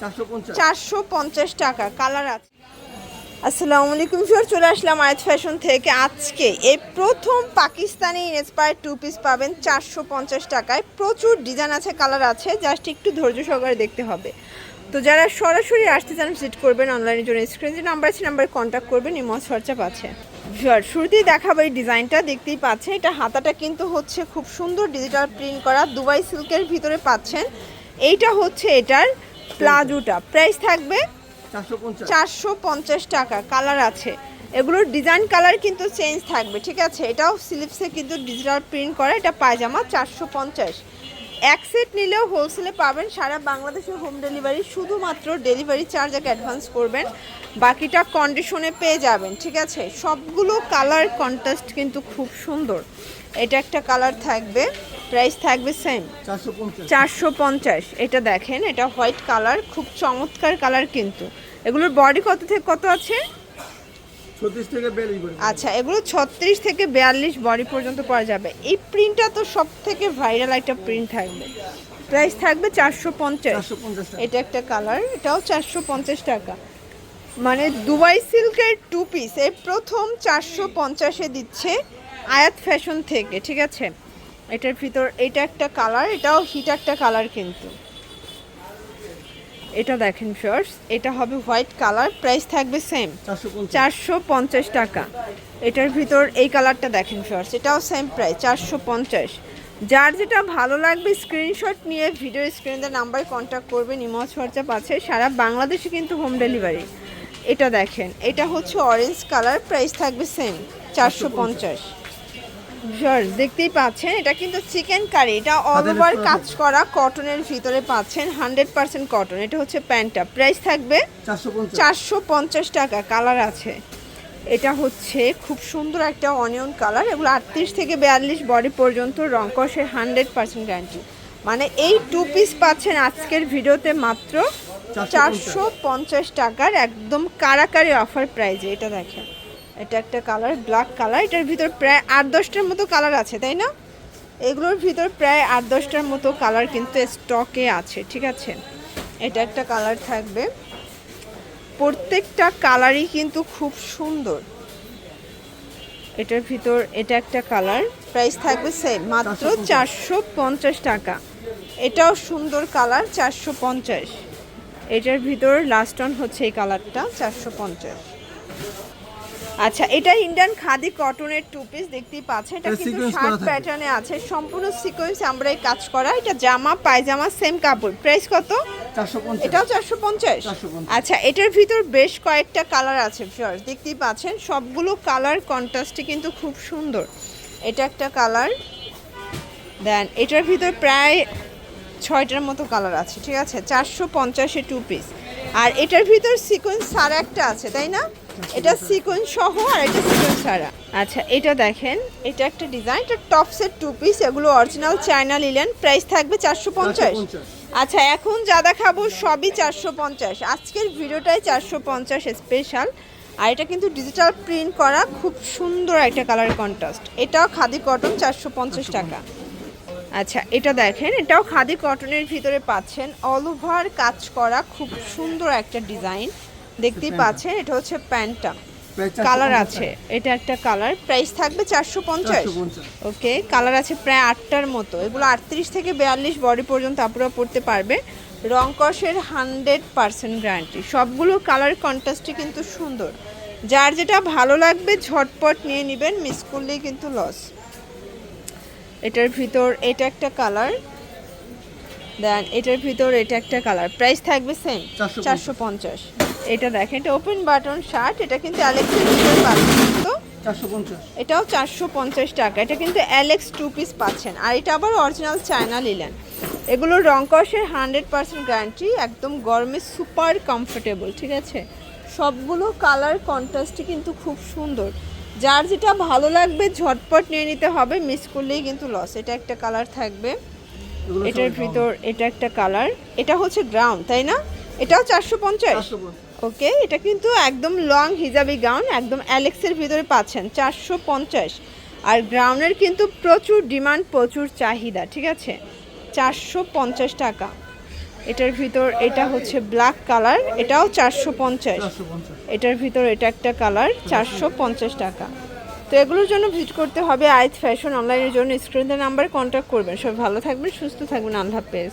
চারশো পঞ্চাশ। টাকা, কালার আছে। আসসালামু আলাইকুম ফিওর চলে আসলাম আয়াত ফ্যাশন থেকে। আজকে এই প্রথম পাকিস্তানি ইন্সপায়ার টু পিস পাবেন চারশো পঞ্চাশ টাকায়। প্রচুর ডিজাইন আছে, কালার আছে, জাস্ট একটু ধৈর্য সহকারে দেখতে হবে। তো যারা সরাসরি আসতে চান, ভিজিট করবেন অনলাইনের জন্য স্ক্রিন যে নাম্বার আছে, নাম্বারে কন্ট্যাক্ট করবেন ইমস হোয়াটসঅ্যাপ আছে। ভিওর শুরুতেই দেখাবো এই ডিজাইনটা, দেখতেই পাচ্ছেন, এটা হাতাটা কিন্তু হচ্ছে খুব সুন্দর ডিজিটাল প্রিন্ট করা, দুবাই সিল্কের ভিতরে পাচ্ছেন। এইটা হচ্ছে এটার প্লাজোটা। প্রাইস থাকবে চারশো পঞ্চাশ। টাকা কালার আছে। এগুলোর ডিজাইন কালার কিন্তু চেঞ্জ থাকবে ঠিক আছে? এটাও স্লিপসে কিন্তু ডিজিটাল প্রিন্ট করা এটা পায়জামা চারশো পঞ্চাশ। এক সেট নিলেও হোলসেলে পাবেন সারা বাংলাদেশে হোম ডেলিভারি শুধুমাত্র ডেলিভারি চার্জ এক অ্যাডভান্স করবেন। বাকিটা কন্ডিশনে পেয়ে যাবেন ঠিক আছে? সবগুলো কালার কন্ট্রাস্ট কিন্তু খুব সুন্দর। এটা একটা কালার থাকবে প্রাইস থাকবে সেম চারশো পঞ্চাশ। এটা দেখেন এটা হোয়াইট কালার খুব চমৎকার কালার কিন্তু। এগুলোর বডি কত থেকে কত আছে? আচ্ছা এগুলো ছত্রিশ থেকে বিয়াল্লিশ বডি পর্যন্ত পাওয়া যাবে। এই প্রিন্টটা তো সব থেকে ভাইরাল একটা প্রিন্ট থাকবে। প্রাইস থাকবে চারশো পঞ্চাশ। এটা একটা কালার এটাও চারশো পঞ্চাশ টাকা। মানে দুবাই সিল্কের টু পিস এই প্রথম চারশো পঞ্চাশে দিচ্ছে। আয়াত ফ্যাশন থেকে ঠিক আছে? এটার ভিতর এটা একটা কালার এটাও হিট একটা কালার কিন্তু। এটা দেখেন ফার্স্ট এটা হবে হোয়াইট কালার প্রাইস থাকবে সেম চারশো পঞ্চাশ। টাকা। এটার ভিতর এই কালারটা দেখেন ফার্স্ট এটাও সেম প্রাইস চারশো পঞ্চাশ। যার যেটা ভালো লাগবে স্ক্রিনশট নিয়ে ভিডিও স্ক্রিনের নাম্বারে কন্ট্যাক্ট করবেন ইমজ হোয়াটসঅ্যাপ আছে সারা বাংলাদেশে কিন্তু হোম ডেলিভারি এটা দেখেন এটা হচ্ছে অরেঞ্জ কালার প্রাইস থাকবে সেম চারশো পঞ্চাশ। ভিউয়ার্স দেখতেই পাচ্ছেন এটা কিন্তু চিকেন কারি এটা অল ওভার কাজ করা কটনের ভিতরে পাচ্ছেন হান্ড্রেড পার্সেন্ট কটন এটা হচ্ছে প্যান্টটা। প্রাইস থাকবে চারশো পঞ্চাশ। টাকা কালার আছে। এটা হচ্ছে খুব সুন্দর একটা অনিয়ন কালার এগুলো আটত্রিশ থেকে বিয়াল্লিশ বডি পর্যন্ত রং কষের হান্ড্রেড পার্সেন্ট গ্যারান্টি মানে এই টু পিস পাচ্ছেন আজকের ভিডিওতে মাত্র চারশো পঞ্চাশ। টাকার একদম কারাকারি অফার প্রাইজে এটা দেখেন। এটা একটা কালার ব্ল্যাক কালার। এটার ভিতর প্রায় আট দশটার মতো কালার আছে, তাই না? এগুলোর ভিতর প্রায় আট দশটার মতো কালার কিন্তু স্টকে আছে, ঠিক আছে? এটা একটা কালার থাকবে। প্রত্যেকটা কালারই কিন্তু খুব সুন্দর। এটার ভিতর এটা একটা কালার প্রাইস থাকবে সেম মাত্র চারশো পঞ্চাশ টাকা। এটাও সুন্দর কালার, চারশো পঞ্চাশ। এটার ভিতর লাস্ট অন হচ্ছে এই কালারটা, চারশো পঞ্চাশ। আচ্ছা এটা ইন্ডিয়ান খাদি কটনের টু পিস দেখতেই পাচ্ছেন। এটা কিন্তু শার্ট প্যাটার্নে আছে সম্পূর্ণ সিকোয়েন্স আমরা এই কাজ করা। এটা জামা পায়জামা সেম কাপড়। প্রাইস কত? এটাও চারশো পঞ্চাশ? 450 আচ্ছা এটার ভিতর বেশ কয়েকটা কালার আছে ফিওর দেখতেই পাচ্ছেন সবগুলো কালার কন্ট্রাস্টে কিন্তু খুব সুন্দর। এটা একটা কালার দেন এটার ভিতর প্রায় ছয়টার মতো কালার আছে ঠিক আছে? চারশো পঞ্চাশে টু পিস আর এটার ভিতর সিকোয়েন্স সারা একটা আছে তাই না? এটা সিকোয়েন্স সহ আর এটা সিকোয়েন্স ছাড়া। আচ্ছা এটা দেখেন। এটা একটা ডিজাইন এটা টপ সেট টু পিস এগুলো অরিজিনাল চায়না লিলেন প্রাইস থাকবে চারশো পঞ্চাশ। আচ্ছা এখন যা দেখাবো সবই চারশো পঞ্চাশ। আজকের ভিডিওটাই চারশো পঞ্চাশ স্পেশাল আর এটা কিন্তু ডিজিটাল প্রিন্ট করা খুব সুন্দর একটা কালার কন্ট্রাস্ট এটাও খাদি কটন চারশো পঞ্চাশ টাকা। আচ্ছা এটা দেখেন এটাও খাদি কটনের ভিতরে পাচ্ছেন। অল ওভার কাজ করা খুব সুন্দর একটা ডিজাইন দেখতেই। পাচ্ছেন এটা হচ্ছে প্যান্টটা কালার আছে। এটা একটা কালার প্রাইস থাকবে চারশো পঞ্চাশ। 450 ওকে কালার আছে প্রায় আটটার মতো। এগুলো আটত্রিশ থেকে বিয়াল্লিশ বডি পর্যন্ত আপনারা পড়তে পারবে। রং কষের হান্ড্রেড পার্সেন্ট গ্যারান্টি। সবগুলো কালার কন্ট্রাস্টই কিন্তু সুন্দর। যার যেটা ভালো লাগবে ঝটপট নিয়ে নেবেন মিস করলেই কিন্তু লস এটার ভিতর এটা একটা কালার দেন এটার ভিতর এটা একটা কালার প্রাইস থাকবে সেম 450 চারশো পঞ্চাশ। এটা দেখেন এটা ওপেন বাটন শার্ট এটা কিন্তু অ্যালেক্সের ভিতরে পাচ্ছেন তো এটাও চারশো পঞ্চাশ টাকা। এটা কিন্তু অ্যালেক্স টু পিস পাচ্ছেন। আর এটা আবার অরিজিনাল চায়না লিলেন এগুলো রং কষের হান্ড্রেড পার্সেন্ট গ্যারান্টি একদম গরমে সুপার কমফোর্টেবল ঠিক আছে? সবগুলো কালার কন্ট্রাস্টই কিন্তু খুব সুন্দর। যার যেটা ভালো লাগবে ঝটপট নিয়ে নিতে হবে মিস করলেই কিন্তু লস এটা একটা কালার থাকবে। এটার ভিতর এটা একটা কালার এটা হচ্ছে গ্রাউন্ড তাই না? এটাও চারশো পঞ্চাশ? ওকে এটা কিন্তু একদম লং হিজাবি গাউন একদম অ্যালেক্সের ভিতরে পাচ্ছেন চারশো পঞ্চাশ। আর গ্রাউনের কিন্তু প্রচুর ডিমান্ড প্রচুর চাহিদা ঠিক আছে? চারশো পঞ্চাশ টাকা। এটার ভিতর এটা হচ্ছে ব্ল্যাক কালার এটাও চারশো পঞ্চাশ। এটার ভিতর এটা একটা কালার চারশো পঞ্চাশ টাকা। তো এগুলোর জন্য ভিজিট করতে হবে আইথ ফ্যাশন অনলাইনের জন্য। স্ক্রিনের নাম্বারে কন্ট্যাক্ট করবেন। সব ভালো থাকবেন, সুস্থ থাকবেন। আল্লাহ হাফেজ।